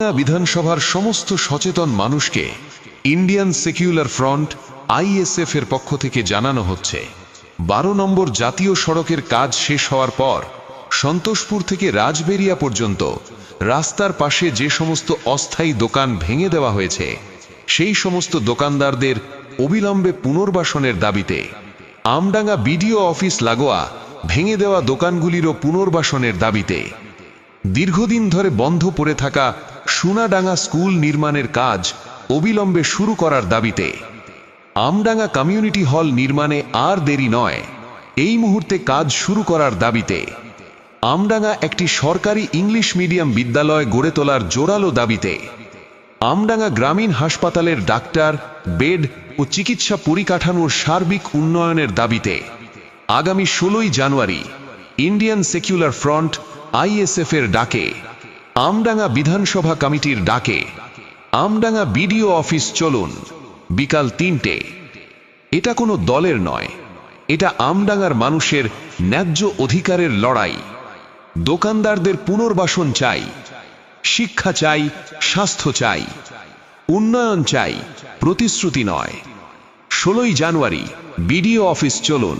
বিধানসভার সমস্ত সচেতন মানুষকে ইন্ডিয়ান সেকিউলার ফ্রন্ট আইএসএফ এর পক্ষ থেকে জানানো হচ্ছে। বারো নম্বর জাতীয় সড়কের কাজ শেষ হওয়ার পর সন্তোষপুর থেকে রাজবেরিয়া পর্যন্ত রাস্তার পাশে যে সমস্ত অস্থায়ী দোকান ভেঙে দেওয়া হয়েছে, সেই সমস্ত দোকানদারদের অবিলম্বে পুনর্বাসনের দাবিতে আমডাঙ্গা বিডিও অফিস লাগোয়া ভেঙে দেওয়া দোকানগুলিরও পুনর্বাসনের দাবিতে দীর্ঘদিন ধরে বন্ধ পড়ে থাকা সোনাডাঙ্গা স্কুল নির্মাণের কাজ অবিলম্বে শুরু করার দাবিতে আমডাঙ্গা কমিউনিটি হল নির্মাণে আর দেরি নয়। এই মুহূর্তে কাজ শুরু করার দাবিতে আমডাঙ্গা একটি সরকারি ইংলিশ মিডিয়াম বিদ্যালয় গড়ে তোলার জোরালো দাবিতে আমডাঙ্গা গ্রামীণ হাসপাতালের ডাক্তার, বেড ও চিকিৎসা পরিকাঠামোর সার্বিক উন্নয়নের দাবিতে আগামী ষোলোই January Indian secular front ISF এর ডাকে আমডাঙ্গা বিধানসভা কমিটির ডাকে আমডাঙ্গা বিডিও অফিস চলুন বিকাল তিনটে। এটা কোনো দলের নয় এটা আমডাঙ্গার মানুষের ন্যায্য অধিকারের লড়াই। দোকানদারদের পুনর্বাসন চাই শিক্ষা চাই স্বাস্থ্য চাই উন্নয়ন চাই প্রতিশ্রুতি নয়। ষোলোই জানুয়ারি বিডিও অফিস চলুন।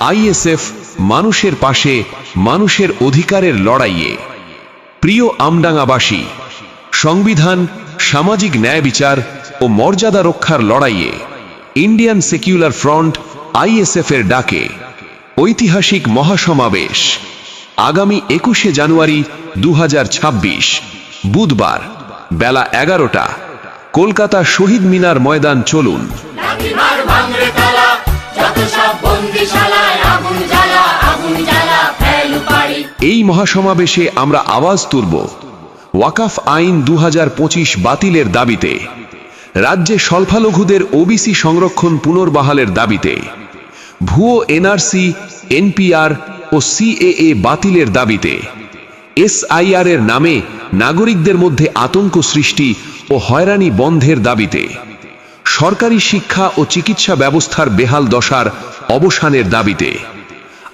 আইএসএফ মানুষের পাশে মানুষের অধিকারের লড়াইয়ে। প্রিয় আমডাঙ্গাবাসী, সংবিধান, সামাজিক ন্যায় বিচার ও মর্যাদা রক্ষার লড়াইয়ে ইন্ডিয়ান সেকিউলার ফ্রন্ট আইএসএফ এর ডাকে ঐতিহাসিক মহাসমাবেশ আগামী একুশে জানুয়ারি দু হাজার ছাব্বিশ, বুধবার, বেলা এগারোটা। কলকাতা শহীদ মিনার ময়দান চলুন। এই মহাসমাবেশে আমরা আওয়াজ তুলব। ওয়াকাফ আইন দু হাজার পঁচিশ বাতিলের দাবিতে। রাজ্যে সংখ্যালঘুদের ওবিসি সংরক্ষণ পুনর্বহালের দাবিতে। ভুয়ো এনআরসি এনপিআর ও সিএএ বাতিলের দাবিতে। এসআইআর এর নামে নাগরিকদের মধ্যে আতঙ্ক সৃষ্টি ও হয়রানি বন্ধের দাবিতে। সরকারি শিক্ষা ও চিকিৎসা ব্যবস্থার বেহাল দশার অবসানের দাবিতে।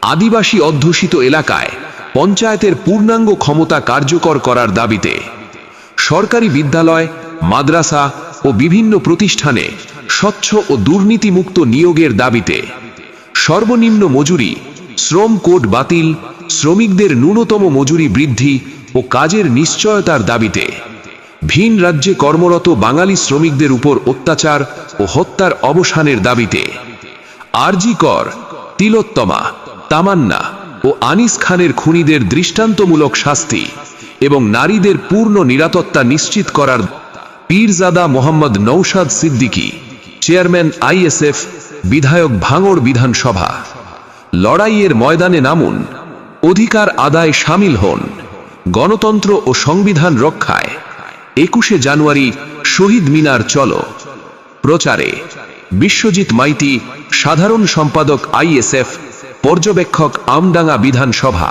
আদিবাসী অধ্যুষিত এলাকায় পঞ্চায়েতের পূর্ণাঙ্গ ক্ষমতা কার্যকর করার দাবিতে সরকারি বিদ্যালয়, মাদ্রাসা ও বিভিন্ন প্রতিষ্ঠানে স্বচ্ছ ও দুর্নীতিমুক্ত নিয়োগের দাবিতে সর্বনিম্ন মজুরি, শ্রম কোড বাতিল, শ্রমিকদের ন্যূনতম মজুরি বৃদ্ধি ও কাজের নিশ্চয়তার দাবিতে ভিন রাজ্যে কর্মরত বাঙালি শ্রমিকদের উপর অত্যাচার ও হত্যার অবসানের দাবিতে আরজি কর, তিলোত্তমা, তামান্না ও আনিস খানের খুনিদের দৃষ্টান্তমূলক শাস্তি এবং নারীদের পূর্ণ নিরাপত্তা নিশ্চিত করার পীরজাদা মোহাম্মদ নৌসাদ সিদ্দিকী, চেয়ারম্যান আইএসএফ, বিধায়ক ভাঙড় বিধানসভা। লড়াইয়ের ময়দানে নামুন, অধিকার আদায় সামিল হন, গণতন্ত্র ও সংবিধান রক্ষায়। একুশে জানুয়ারি শহীদ মিনার চলো। প্রচারে বিশ্বজিৎ মাইতি, সাধারণ সম্পাদক আইএসএফ পর্যবেক্ষক আমডাঙ্গা বিধানসভা।